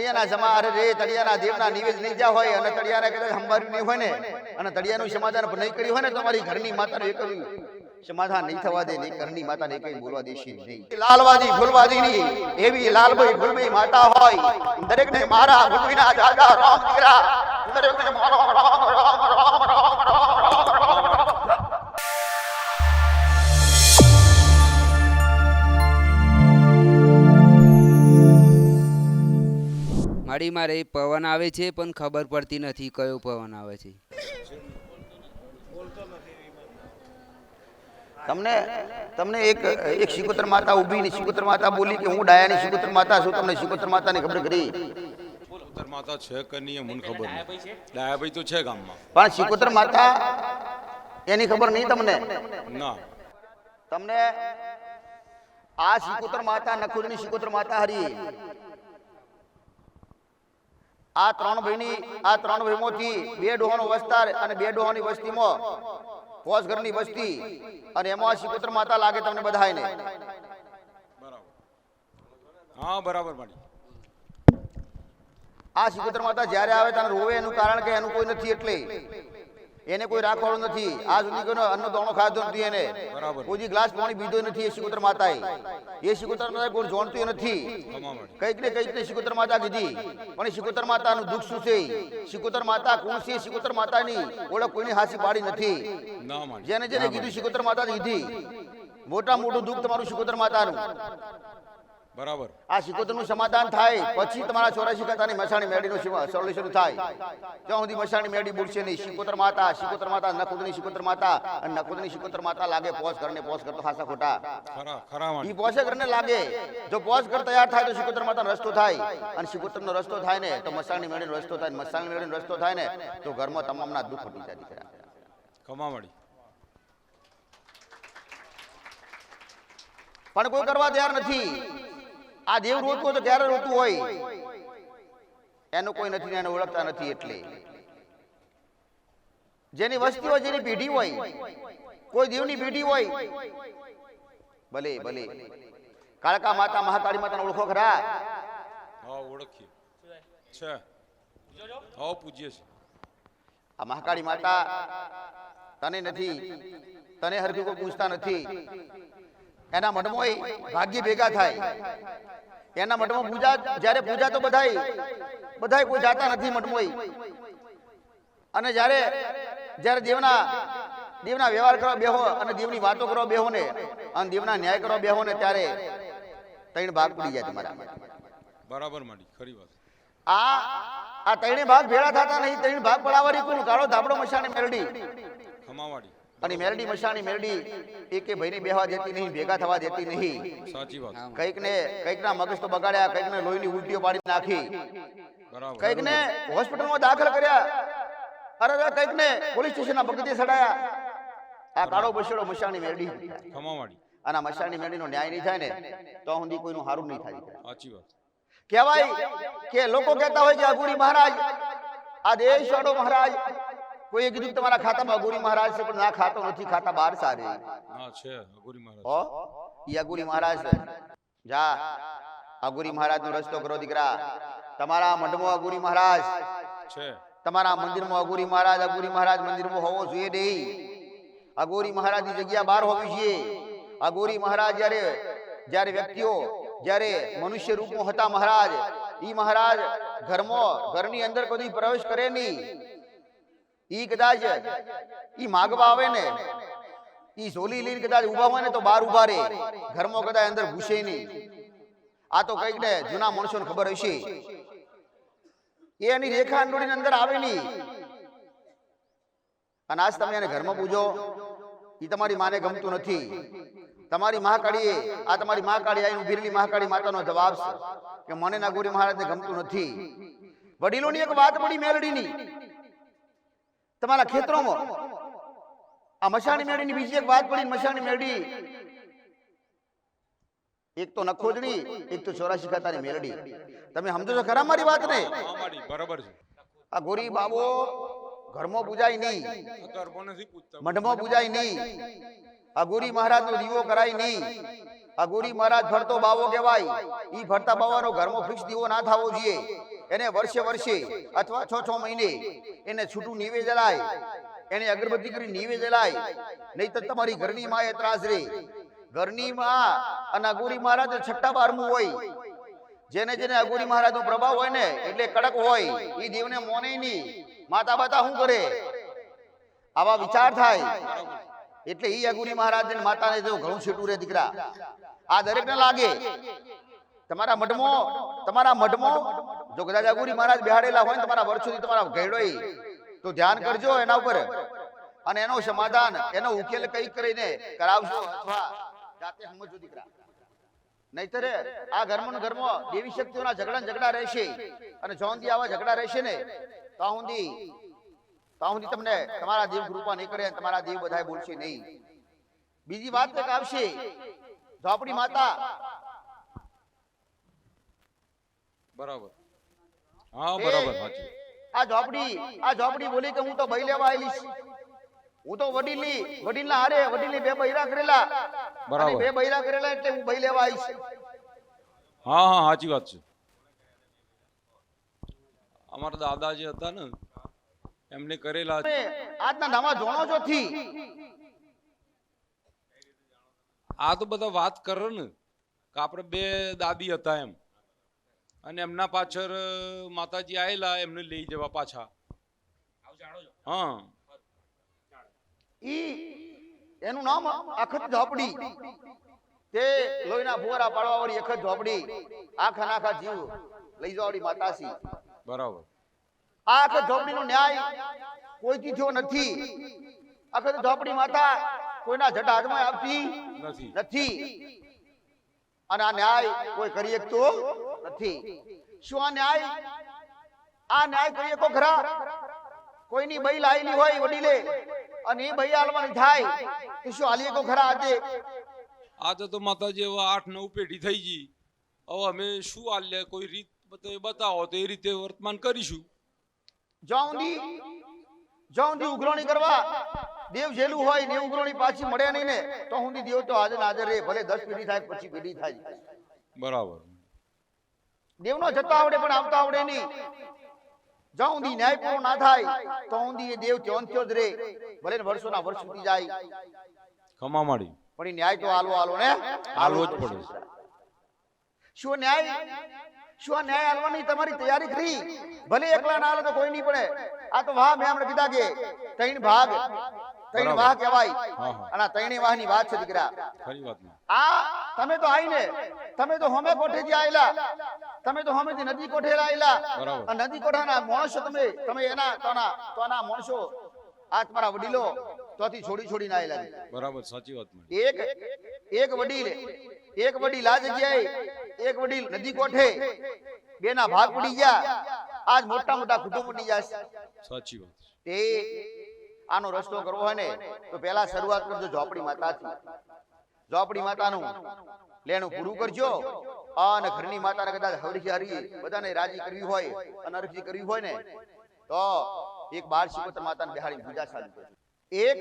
તળિયાના જમા અરે રે તળિયાના દેવના નિવેદ નહીં જ્યાં હોય અને તળિયાના કદાચ સંભાળ્યું નહીં હોય ને અને તળિયાનું સમાધાન નહીં કર્યું હોય ને તમારી ઘરની માતાને એ કર્યું સમાધાન નહીં થવા દે નહીં ઘરની માતાને કઈ બોલવા દેશે નહીં લાલવાદી ફૂલવાદી ની એવી લાલભાઈ ભૂલભાઈ માતા હોય દરેક ને મારા ભૂલભાઈના દાદા રામ દરેકને મારો રામ રામ રામ મારી મારે પવન આવે છે પણ ખબર પડતી નથી કયો પવન આવે છે. તમને તમને એક એક શિકોતર માતા ઊભી ને શિકોતર માતા બોલી કે હું ડાયાની શિકોતર માતા છું તમને શિકોતર માતાની ખબર કરી? શિકોતર માતા છે કે નહીં મને ખબર નહીં. ડાયાભાઈ તો છે ગામમાં. પણ શિકોતર માતા એની ખબર નહીં તમને? ના. તમને આ શિકોતર માતા નખુરની શિકોતર માતા હરી. આ ત્રણ ભાઈની આ ત્રણ ભાઈમાંથી બે ડોહાનો વસ્તાર અને બે ડોહાની વસ્તીમાં પોસ ઘરની વસ્તી અને એમાં શિકોતર માતા લાગે તમને બરાબર. હા બરાબર આ શિકોતર માતા જ્યારે આવે ત્યારે રોવે એનું કારણ કે એનું કોઈ નથી એટલે. એને કોઈ રાખવાનું નથી. આ સુધી કોઈનો અન્ન દાણો ખાધો નથી એને. કોઈ ગ્લાસ પાણી પીધો નથી એ શિકોતર માતાએ. એ શિકોતર માતા કોઈ જાણતું નથી. કંઈક ને કંઈક ને શિકોતર માતા કીધી. પણ શિકોતર માતાનું દુઃખ શું છે? શિકોતર માતા કોણ છે? શિકોતર માતાની ઓળખ કોઈની હાસી પાડી નથી. જેને જેને કીધું શિકોતર માતા કીધી. મોટા મોટું દુઃખ તમારું શિકોતર માતાનું. બરાબર. આ શિકોતરનું સમાધાન થાય પછી તમારા ચોરાશી કથાની મસાણી મેડીનું સોલ્યુશન થાય. ત્યાં સુધી મસાણી મેડી બોલશે નહીં શિકોતર માતા શિકોતર માતા નકુદની શિકોતર માતા અને નકુદની શિકોતર માતા લાગે પોસ કરને પોસ કરતો ખાસા ખોટા. ઈ પોસે કરને લાગે. જો પોસ કર તૈયાર થાય તો શિકોતર માતાનો રસ્તો થાય. અને શિકોતરનો રસ્તો થાય ને તો મસાણી મેડીનો રસ્તો થાય ને મસાણી મેડીનો રસ્તો થાય ને તો ઘરમાં તમામના દુઃખ હટી જાય દીકરા. પણ કોઈ કરવા તૈયાર નથી. આ દેવ રોતું હોય તો ક્યારે રોતું હોય? એનું કોઈ નથી એને ઓળખતા નથી એટલે. જેની વસ્તી હોય જેની પેઢી હોય કોઈ દેવની પેઢી હોય ભલે ભલે કાળકા માતા મહાકાળી માતાને ઓળખો ખરા? હા ઓળખીએ. છે. હા પૂજીએ છે આ મહાકાળી માતા તને નથી તને હરખી કોઈ પૂછતા નથી. એના મઠમાં ભાગ્ય ભેગા થાય. એના મઠમાં પૂજા જ્યારે પૂજા તો બધાય બધાય કોઈ જાતા નથી મઠમાં અને જ્યારે જ્યારે દેવના દેવના વ્યવહાર કરવા બેહો અને દેવની વાતો કરવા બેહો ને અને દેવના ન્યાય કરવા બેહો ને ત્યારે ત્રણ ભાગ પડી જાય તમારા બરાબર માડી ખરી વાત. આ આ ત્રણે ભાગ ભેળા થતા નહીં ત્રણ ભાગ પડાવવાની કોણ કાળો ધાબડો મશાને મેરડી ખમા માડી અને મેરડી મશાની મેરડી એકે ભાઈને બેહવા દેતી નહીં ભેગા થવા દેતી નહીં. સાચી વાત. કંઈક ને કંઈક ના મગજ તો બગાડ્યા કંઈક ને લોહીની ઉલટીઓ પાડી નાખી. બરાબર. કંઈક ને હોસ્પિટલમાં દાખલ કર્યા. અરે અરે કંઈક ને પોલીસ સ્ટેશનના બગીચે સડાયા. આ કાળો બસેડો મશાની મેરડી. ખમા માડી અને મશાની મેરડીનો ન્યાય નહીં થાય ને તો સુધી કોઈનું હારું નહીં થાય. સાચી વાત. કહેવાય કે લોકો કહેતા હોય કે અઘોરી મહારાજ આ દેશવાળો મહારાજ કોઈએ કીધું તમારા ખાતામાં અઘોરી મહારાજ છે પણ ના ખાતો નથી ખાતા બાર સારે. હા છે અઘોરી મહારાજ. હો? ઈ અઘોરી મહારાજ છે. જા અઘોરી મહારાજ નો રસ્તો કરો દીકરા. તમારા મઢમાં અઘોરી મહારાજ. છે. તમારા મંદિરમાં અઘોરી મહારાજ અઘોરી મહારાજ મંદિરમાં હોવો જોઈએ નહીં. અઘોરી મહારાજની જગ્યા બહાર હોવી જોઈએ. અઘોરી મહારાજ જ્યારે જ્યારે વ્યક્તિઓ જ્યારે મનુષ્ય રૂપમાં હતા મહારાજ ઈ મહારાજ ઘરમાં ઘરની અંદર કોઈ પ્રવેશ કરે નહીં. ઈ કદાચ ઈ માગવા આવે ને, ઈ ઝોલી લઈને કદાચ ઊભા હોય ને તો બહાર ઊભા રહે ઘરમાં કદાચ અંદર ઘૂસે નહીં. આ તો કંઈક ને જૂના માણસોને ખબર હશે. એ એની રેખા અંડોળીની અંદર આવે નહીં. અને આજ તમે એને ઘરમાં પૂજો. એ તમારી માને ગમતું નથી. તમારી મહાકાળીએ આ તમારી મહાકાળી આવીને ઊભી મહાકાળી માતાનો જવાબ છે કે મને નાગુરી મહારાજને ગમતું નથી. વડીલોની એક વાત પડી મેલડીની. તમારા ખેતરોમાં. આ મશાણી મેળીની બીજી એક વાત પડી મશાણી મેળી એક તો નખોજડી એક તો ચોરાશી ખાતાની મેલડી તમે સમજો છો ખરા મારી વાત ને બરાબર છે. આ ગોરી બાબો ઘરમાં પૂજાય નહીં. મઢમાં પૂજાય નહીં. આ ગોરી મહારાજનો દીવો કરાય નહીં. આ ગોરી મહારાજ ભરતો બાવો કહેવાય. ઈ ભરતા બાવાનો ઘરમાં ફિક્સ દીવો ના થવો જોઈએ. એને વર્ષે વર્ષે અથવા છ છ મહિને એને છૂટું નીવે જલાય એને અગરબત્તી કરી નીવે જલાય નહીં તો તમારી ઘરની માં એ ત્રાસ રે. ઘરની માં અને અગોરી મહારાજ છઠ્ઠા બારમું હોય. જેને જેને અગોરી મહારાજ નો પ્રભાવ હોય ને, એટલે કડક હોય. એ દેવને મોને નહીં. માતા બાતા શું કરે? આવા વિચાર થાય. એટલે એ અગુરી મહારાજ માતાને જો ઘણું છેટું રે દીકરા. આ દરેક ને લાગે. તમારા મઢમો તમારા મઢમો, જો કદાચ અગુરી મહારાજ બેહાડેલા હોય તમારા વર્ષોથી તમારા ઘેડોય તો ધ્યાન કરજો એના ઉપર. અને એનો સમાધાન, એનો ઉકેલ કઈ કરીને કરાવશો અથવા જાતે સમજો દીકરા. નહીતર આ ઘરમાં ઘરમાં દેવી શક્તિઓના ઝઘડા ઝઘડા રહેશે. અને જોંદી આવા ઝઘડા રહેશે ને, તો સુધી ત્યાં સુધી તમને તમારા દેવ કૃપા નહીં કરે તમારા દેવ બધાય બોલશે નહીં. બીજી વાત એક આવશે. ઝોપડી માતા બરાબર હા બરાબર સાચું આ ઝોપડી આ ઝોપડી બોલી કે હું તો ભાઈ લેવા આવેલી છું. હું તો વડીલી વડીલના હારે વડીલની બે બૈરા કરેલા બરાબર. બે બૈરા કરેલા એટલે હું ભાઈ લેવા આવી છું. હા હા સાચી વાત છે અમારા દાદા જે હતા ને એમને કરેલા આજના નવા જોણો છો થી આ તો બધા વાત કરે ને કે આપણે બે દાદી હતા એમ અને એમના પાછળ માતાજી આયેલા એમને લઈ જવા પાછા. હા. ઈ એનું નામ અખત ઝોપડી. તે લોહીના ફુવારા પાડવા વાળી અખત ઝોપડી. આખા નાખા જીવ લઈ જવાળી માતાસી બરાબર. આ અખત ઝોપડીનો ન્યાય કોઈથી થયો નથી. અખત ઝોપડી માતા કોઈના જટા હાથમાં આવતી નથી. નથી. અને આ ન્યાય કોઈ કરી શકતો? નથી। શું આ ન્યાય? આ ન્યાય કરીએ શકો ખરા કોઈની બૈલ આવેલી હોય વડીલે અને એ બઈ હાલવાની થાય તો શું આલીએ તો ખરા આજે? આજે તો તો માતાજી હવે આઠ નવ પેઢી થઈ ગઈ. હવે અમે શું આલ્યા કોઈ રીત બતાવો તો એ રીતે વર્તમાન કરીશું. જોઉંદી જોઉંદી ઉઘરાણી કરવા દેવ જેલું હોય ને ઉઘરાણી પાછી મળે નહીં ને તો હું દેવ તો હાજર ને હાજર રહે ભલે દસ પેઢી થાય પછી પેઢી થાય. બરાબર. દેવનો જતો આવડે પણ આવતો આવડે નહીં. જ્યાં ઊંધી ન્યાય પૂરો ના થાય તો ઊંધી એ દેવ ત્યોન ત્યો જ રે. ભલે વર્ષોના વર્ષ સુધી જાય. ખમા માડી. પણ એ ન્યાય તો આલો હાલો ને? આલો જ પડે. શું ન્યાય? શું ન્યાય આલવાની તમારી તૈયારી કરી ભલે એકલા ના આલો તો કોઈ નહીં પડે. આ તો વાહ મેં હમણાં કીધા કે ત્રણ ભાગ. ત્રણ. વાહ કહેવાય. અને ત્રણેય વાહની વાત છે દીકરા. ખરી વાત આ તમે તો આઈને તમે તો હોમે કોઠે થી આયેલા. તમે તો હોમેથી નદી કોઠે આયેલા. બરાબર. નદી કોઠાના માણસો તમે તમે એના તોના તોના માણસો આ તમારા વડીલો તોથી છોડી છોડીને આયેલા. બરાબર સાચી વાત એક એક વડીલ એક વડીલ આ જગ્યાએ એક વડીલ નદી કોઠે બેના ભાગ પડી ગયા. આજ મોટા મોટા કુટુંબ પડી જશે. સાચી વાત. તે આનો રસ્તો કરવો હોય ને, તો પહેલા શરૂઆત કરજો ઝોપડી માતાથી. ઝોપડી માતાનું લેણું પૂરું કરજો અને ઘરની માતાને કદાચ હરખી હરી બધાને રાજી કરવી હોય અને હરખી કરવી હોય ને, તો એક બાર શિકોતર માતાને બેહાડીને પૂજા ચાલુ એક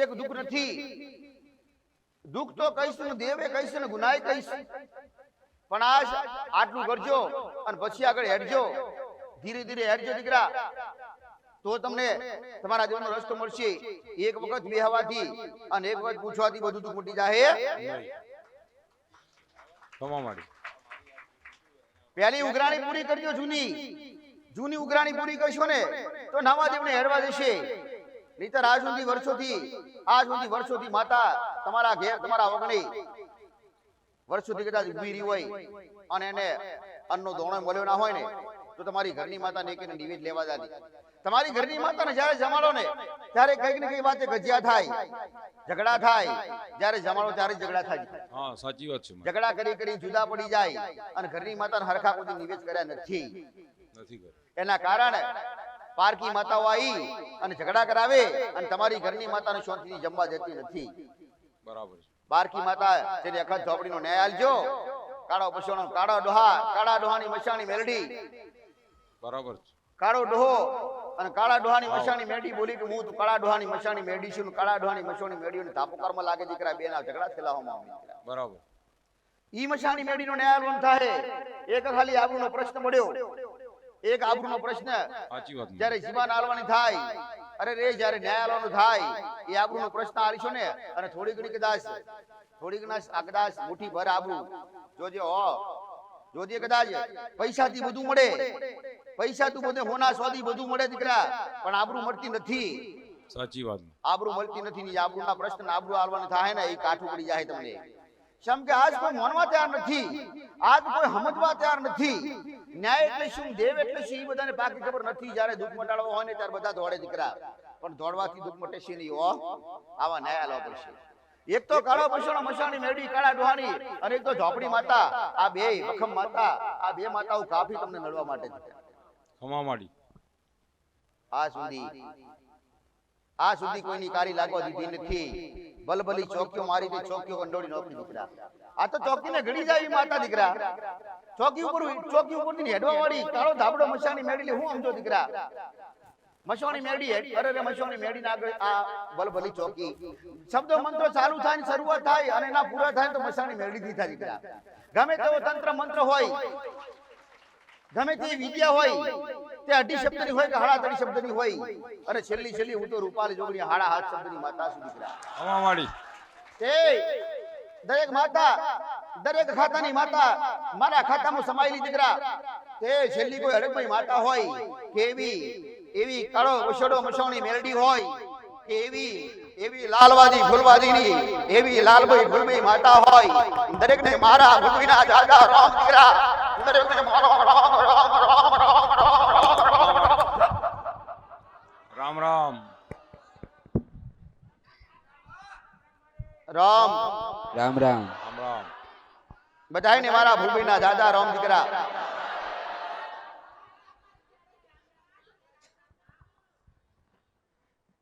એક દુઃખ નથી. દુઃખ તો કહીશું ને દેવે કહીશું ને ગુનાય કહીશું. પણ આજ આટલું કરજો અને પછી આગળ હેડજો. ધીરે ધીરે હેડજો દીકરા. તો તમને તમારા જીવનનો રસ્તો મળશે એક વખત બેહવાથી અને એક વખત પૂછવાથી બધું દુઃખ મૂટી જાય પહેલી ઉઘરાણી પૂરી કરજો જૂની. જૂની ઉઘરાણી પૂરી કરશો ને તો નવા દેવને હેરવા જશે. નહીતર આજ સુધી વર્ષોથી આજ સુધી વર્ષોથી માતા તમારા ઘેર તમારા વગણી વર્ષોથી કદાચ ઊભી રહી હોય અને એને અન્નનો દોણો મળ્યો ના હોય ને તો તમારી ઘરની માતા ને એકને નિવેદ લેવા જાતી તમારી ઘરની માતાને જ્યારે જમાડો ને ત્યારે કંઈક ને કઈ વાતે ગજિયા થાય ઝઘડા થાય. જ્યારે જમાડો ત્યારે ઝઘડા થાય. હા સાચી વાત છે ઝઘડા કરી કરી જુદા પડી જાય અને ઘરની માતાને હરખા કોઈ નિવેદ કર્યા નથી. નથી એના કારણે પારકી માતાઓ આવી અને ઝઘડા કરાવે અને તમારી ઘરની માતાને શાંતિથી જમવા જતી નથી. બરાબર પારકી બારકી માતા જેની અખત ઝોપડીનો ન્યાય આલજો. કાળો પશુનો કાળો ડોહા કાળા ડોહાની મશાની મેલડી. બરાબર છે. કાળો ડોહો અને કાળા ડોહાની મશાણી મેડી બોલી કે હું તો કાળા ડોહાની મશાણી મેડી છું કાળા ડોહાની મશાણી મેડી તાપુકારમાં લાગે દીકરા બે ના ઝઘડા થયેલા બરાબર. ઈ મશાણી મેડીનો ન્યાયાલય થાય એક ખાલી આબરૂનો પ્રશ્ન મળ્યો. એક આબરૂનો પ્રશ્ન. સાચી વાત જ્યારે જીવાન આલવાની થાય અરે રે જ્યારે ન્યાયાલયનો થાય એ આબરૂનો પ્રશ્ન આલીશો ને અને થોડી ઘણી કદાચ થોડી ઘણા આ કદાચ મુઠ્ઠી ભર આબરૂ. જોજે હો. જોજે કદાચ પૈસાથી બધું મળે. પૈસા તું બધે હોના સોદી બધું મળે દીકરા પણ આબરૂ મળતી નથી. સાચી વાત. આબરૂ મળતી નથી ની આબરૂના પ્રશ્ન આબરૂ આલવાની થાય ને એ કાઠું પડી જાય તમને. શમ કે આજ કોઈ માનવા તૈયાર નથી? આજ કોઈ સમજવા તૈયાર નથી. ન્યાય એટલે શું? દેવ એટલે શું? એ બધાને પાકી ખબર નથી જ્યારે દુઃખ મટાડવો હોય ને ત્યારે બધા દોડે દીકરા. પણ દોડવાથી દુઃખ મટે છે નહીં હો. આવા ન્યાય આલવા પડશે. એક તો કાળો પશુનો મશાણી મેળી કાળા ડોહાણી અને એક તો ઝોપડી માતા આ બે વખમ માતા આ બે માતાઓ કાફી તમને નડવા માટે દીકરા ખમા માડી આ સુધી આ સુધી કોઈની કારી લાગવા દીધી નથી. બલબલી ચોકીઓ મારી તે ચોકીઓ કંડોળી નોકરી દીકરા આ તો ચોકીને ઘડી જાય માતા દીકરા. ચોકી ઉપર ચોકી ઉપરથી હેડવા વાળી કાળો ધાબડો મશાની મેડી હું સમજો દીકરા? મશવાણી મેડી અરે રે મશવાણી મેડી ના આગળ આ બલબલી ચોકી. શબ્દો મંત્રો ચાલુ થાય શરૂઆત થાય અને ના પૂરા થાય તો મશાની મેડી દીધા દીકરા. ગમે તેવો તંત્ર મંત્ર હોય ગમે તે વિદ્યા હોય તે અઢી શબ્દની હોય કે હાડા ત્રણ શબ્દની હોય. અને છેલ્લી છેલ્લી હું તો રૂપાલી જોગણી હાડા હાથ શબ્દની માતા સુધી દીકરા તે દરેક માતા દરેક ખાતાની માતા મારા ખાતામાં સમાયેલી દીકરા તે છેલ્લી કોઈ હડકભાઈ માતા હોય કે એવી એવી કાળો વસડો મસોણી મેલડી હોય કે એવી એવી લાલવાદી ફૂલવાદીની એવી લાલભાઈ ફૂલભાઈ માતા હોય. દરેકને મારા ભૂમિના દાદા રામ દીકરા રામ રામ રામ રામ રામ રામ બધાયને મારા ભૂમિના દાદા રામ દીકરા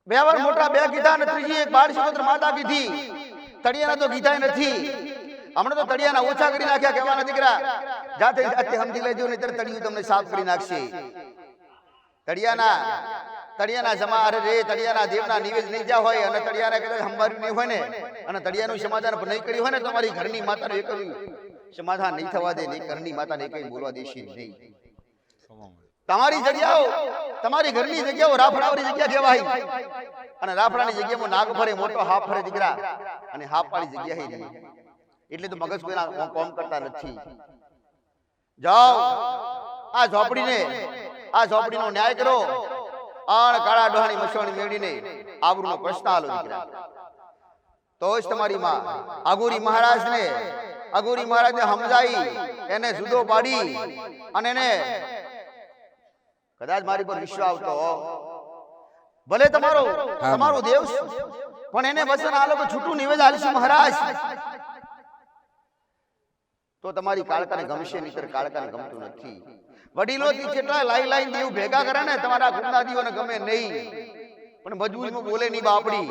બે વાર મોટા બે કીધા ને ત્રીજી એક બારસી પુત્ર માતા કીધી તળિયાના તો કીધા નથી હમણાં તો તળિયાના ઓછા કરી નાખ્યા કહેવાના દીકરા જાતે જાતે સમજી લેજો ને તળિયું તમને સાફ કરી નાખશે તળિયાના તળિયાના જમા અરે રે તળિયાના દેવના નિવેદ નહીં જ્યાં હોય અને તળિયાના કદાચ સંભાળ્યું નહીં હોય ને અને તળિયાનું સમાધાન નહીં કર્યું હોય ને તમારી ઘરની માતાને એક સમાધાન નહીં થવા દે નહીં ઘરની માતાને કઈ બોલવા દેશે નહીં તમારી જગ્યાઓ તમારી ઘરની જગ્યાઓ રાફડાવાળી જગ્યા કહેવાય અને રાફડાની જગ્યામાં નાગ ફરે મોટો હાફ ફરે દીકરા અને હાફ વાળી જગ્યા નહીં એટલે તો મગજ કોઈના કોમ- કરતા નથી. જાઓ. આ ઝોપડીને આ ઝોપડીનો. ન્યાય કરો. આણ કાળા ડોહાની મસવાણી મેળીને આબરૂનો પ્રશ્ન આલો દીકરા. તો જ તમારી માં અગુરી મહારાજને અગુરી મહારાજને સમજાઈ એને જુદો પાડી અને એને કદાચ મારી પર વિશ્વાસ આવતો. ભલે તમારો તમારો દેવ છે, પણ એને વચન આ લોકો છૂટું નિવેદ આલશું મહારાજ. તો તમારી કાળકાને ગમશે નહીતર કાળકાને ગમતું નથી. વડીલોથી જેટલા લાઈ લાઈન દીવ ભેગા કરે ને તમારા ગુંડાદીઓને ગમે નહીં. પણ મજબૂરીમાં બોલે નહીં બાપડી.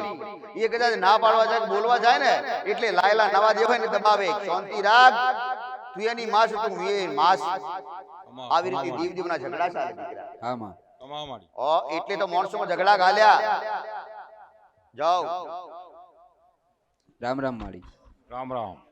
એ કદાચ ના પાડવા જાય બોલવા જાય ને એટલે લાયલા નવા દેવાય ને દબાવે. શાંતિ રાખ. તું એની માસ તું એ માસ. આવી રીતે દીવ દીવના ઝઘડા ચાલે દીકરા. હા માં. ખમા માડી. ઓ એટલે તો માણસોમાં ઝઘડા ગાલ્યા. જાઓ. રામ રામ માળી રામ રામ.